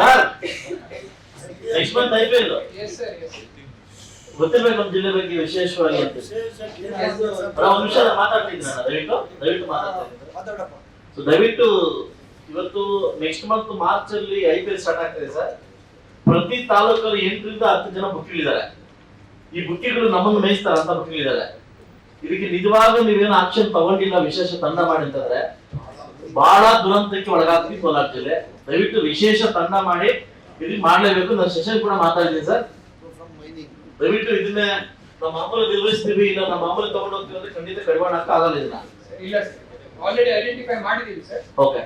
Sir. Next month I P L yes sir yes ಗೊತ್ತಿರ್ಬೇಕು ನಮ್ಮ ಜಿಲ್ಲೆ ಬಗ್ಗೆ ವಿಶೇಷವಾಗಿ ಅಂತ. ಒಂದ್ ನಿಮಿಷ ಮಾತಾಡ್ತೀನಿ ಮಾತಾಡ್ತಿದ್ದೀನಿ ನಾನು. ದಯವಿಟ್ಟು ದಯವಿಟ್ಟು ಮಾತಾಡ್ತೀನಿ. ಸೊ ದಯವಿಟ್ಟು ಇವತ್ತು ನೆಕ್ಸ್ಟ್ ಮಂತ್ ಮಾರ್ಚ್ ಅಲ್ಲಿ ಐ ಪಿ ಎಲ್ ಸ್ಟಾರ್ಟ್ ಆಗ್ತದೆ ಸರ್ ಪ್ರತಿ ತಾಲೂಕಲ್ಲಿ ಎಂಟರಿಂದ ಹತ್ತು ಜನ ಬುಕ್ಕಿಗಳಿದ್ದಾರೆ ಈ ಬುಕ್ಕಿಗಳು ನಮ್ಮನ್ನು ಮೇಯಿಸ್ತಾರೆ ಅಂತ ಬುಕ್ಕಿಗಳಿದ್ದಾರೆ ಇದಕ್ಕೆ ನಿಜವಾಗ್ಲೂ ನೀವೇನು ಆಕ್ಷನ್ ತಗೊಂಡಿಲ್ಲ ವಿಶೇಷ ತಂಡ ಮಾಡಿ ಅಂತಂದ್ರೆ ಬಹಳ ದುರಂತಕ್ಕೆ ಒಳಗಾಗ್ತೀವಿ ಕೋಲಾರ ಜಿಲ್ಲೆ ದಯವಿಟ್ಟು ವಿಶೇಷ ತಂಡ ಮಾಡಿ ಇದಕ್ಕೆ ಮಾಡಲೇಬೇಕು ನಾನು ಸೆಷನ್ ಕೂಡ ಮಾತಾಡಿದ್ದೀನಿ ಸರ್. ದಯವಿಟ್ಟು ಇದನ್ನ ನಮ್ಮ ಮಾಮೂಲು ನಿರ್ವಹಿಸ್ತೀವಿ ಇಲ್ಲ ನಮ್ಮ ಮಾಮೂಲು ತಗೊಂಡು ಹೋಗ್ತೀವಿ ಅಂದ್ರೆ ಖಂಡಿತ ಕಡಿವಾಣ ಆಗಲ್ಲ ಇದನ್ನ. ಇಲ್ಲ ಸರ್ ಆಲ್ರೆಡಿ ಐಡೆಂಟಿಫೈ ಮಾಡಿದೀವಿ ಸರ್ ಓಕೆ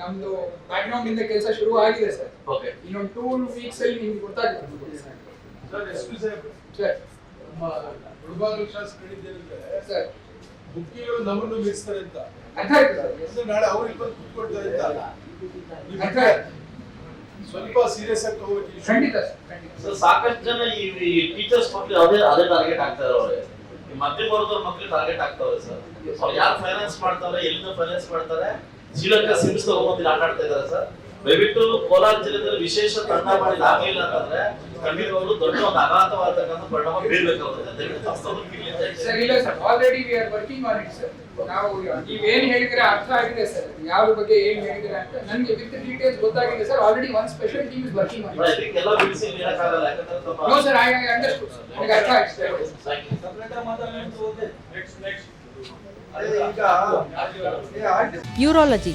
ನಮ್ದು ಬ್ಯಾಕ್ಗ್ರೌಂಡ್ ಇಂದ ಕೆಲಸ ಶುರು ಆಗಿದೆ ಸರ್ ಓಕೆ ಇನ್ನೊಂದು ಟೂ ವೀಕ್ಸ್ ಅಲ್ಲಿ ನಿಮ್ಗೆ ಗೊತ್ತಾಗುತ್ತೆ ಸರ್ ಎಸ್ ಪಿ ಸರ್ ನಮ್ಮ ಹುಡುಗಾಗಲು ಶಾಸಕ ಹೇಳಿದ್ದೇನೆಂದ್ರೆ ಸರ್ ಬುಕ್ಕಿಗಳು ನಮ್ಮನ್ನು ಮೀರಿಸ್ತಾರೆ ಅಂತ. ನಾಳೆ ಅವ್ರಿಗೆ ಬಂದು ಕೂತ್ಕೊಳ್ತಾರೆ ಅಂತ ಸ್ವಲ್ಪ ಸೀರಿಯಸ್ ಆಗಿ ತಗೋಬೇಕು. ಖಂಡಿತ ಸರ್ ಸೊ ಸಾಕಷ್ಟು ಜನ ಈ ಟೀಚರ್ಸ್ ಮಕ್ಳು ಅದೇ ಅದೇ ಟಾರ್ಗೆಟ್ ಆಗ್ತಾರೆ ಅವ್ರಿಗೆ ಈ ಮಧ್ಯಮ ವರ್ಗದವ್ರ ಮಕ್ಳು ಟಾರ್ಗೆಟ್ ಆಗ್ತಾವ್ರೆ ಸರ್ ಅವ್ರು ಯಾರು ಫೈನಾನ್ಸ್ ಮಾಡ್ತಾರೆ ಎಲ್ಲಿಂದ ಫೈನಾನ್ಸ್ ಮಾಡ್ತಾರೆ? ಶ್ರೀಲಂಕಾ ಸಿಮ್ಸ್ ತಗೊಂಬಂದು ಆಟ ಆಡ್ತಾ ಇದಾರೆ ಸರ್ ದಯವಿಟ್ಟು ಕೋಲಾರ ಜಿಲ್ಲೆಯಲ್ಲಿ ವಿಶೇಷ ತಂಡ ಮಾಡಿ ಆಗಲಿಲ್ಲ ಅಂತಂದ್ರೆ ಖಂಡಿತವಾಗ್ಲೂ ದೊಡ್ಡ ಒಂದು ಅಗಾಧವಾದಂತಹ ಪರಿಣಾಮ ಬೀಳ್ಬೇಕಾಗುತ್ತೆ ದಯವಿಟ್ಟು already we are working on it sir ನಾವು ನೀವೇನ್ ಹೇಳಿದ್ರೆ ಅರ್ಥ ಆಗಿದೆ ಸರ್. ಯಾವ್ದ್ರ ಬಗ್ಗೆ ಏನ್ ಹೇಳಿದ್ರೆ ಅಂತ ನನಗೆ ವಿತ್ ಡೀಟೇಲ್ಸ್ ಗೊತ್ತಾಗಿದೆ sir. Already one special team is working on no sir I understood ನನಗೆ ಅರ್ಥ ಆಯ್ತು ಸರ್. ಯೂರಾಲಜಿ